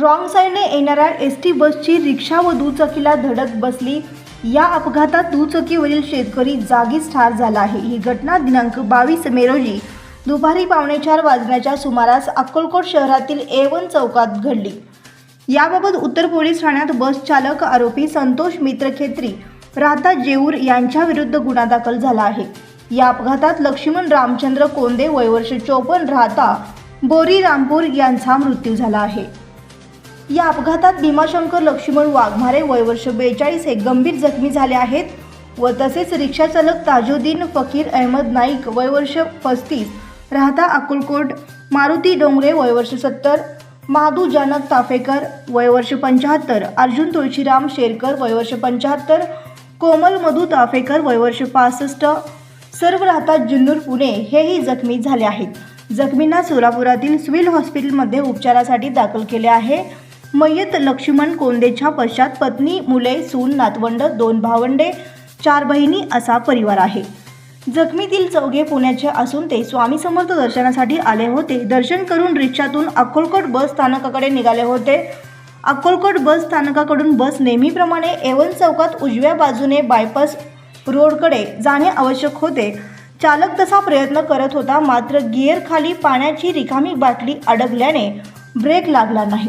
Wrong साईडने येणाऱ्या S T बसची रिक्षा व दुचाकीला धडक बसली. या अपघातात दुचाकीवरील शेतकरी जागीच ठार झाला आहे. ही घटना दिनांक बावीस मे रोजी दुपारी पावणे चार वाजण्याच्या सुमारास अक्कलकोट शहरातील ए वन चौकात घडली. याबाबत उत्तर पोलीस ठाण्यात बस चालक आरोपी संतोष मित्र खेत्री राहता जेऊर यांच्याविरुद्ध गुन्हा दाखल झाला आहे. या अपघातात लक्ष्मण रामचंद्र कोंदे वयवर्ष चोपन्न राहता बोरी रामपूर यांचा मृत्यू झाला आहे. या अपघातात भीमाशंकर लक्ष्मण वाघमारे वयवर्ष बेचाळीस हे गंभीर जखमी झाले आहेत व तसेच रिक्षाचालक ताजुद्दीन फकीर अहमद नाईक वयवर्ष पस्तीस राहता अकुलकोट मारुती डोंगरे वयवर्ष सत्तर महादू जानक ताफेकर वयवर्ष पंच्याहत्तर अर्जुन तुळशीराम शेरकर वयवर्ष पंच्याहत्तर कोमल मधू ताफेकर वयवर्ष पासष्ट सर्व राहतात जुन्नूर पुणे हेही जखमी झाले आहेत. जखमींना सोलापुरातील सिव्हिल हॉस्पिटलमध्ये उपचारासाठी दाखल केले आहे. मयत लक्ष्मण कोंदेच्या पश्चात पत्नी मुले सून नातवंड दोन भावंडे चार बहिणी असा परिवार आहे. जखमीतील चौघे पुण्याचे असून ते स्वामी समर्थ दर्शनासाठी आले होते. दर्शन करून रिक्षातून अक्कलकोट बस स्थानकाकडे निघाले होते. अक्कलकोट बस स्थानकाकडून बस नेहमीप्रमाणे एवन चौकात उजव्या बाजूने बायपास रोडकडे जाणे आवश्यक होते. चालक तसा प्रयत्न करत होता मात्र गिअरखाली पाण्याची रिकामी बाटली अडकल्याने ब्रेक लागला नाही.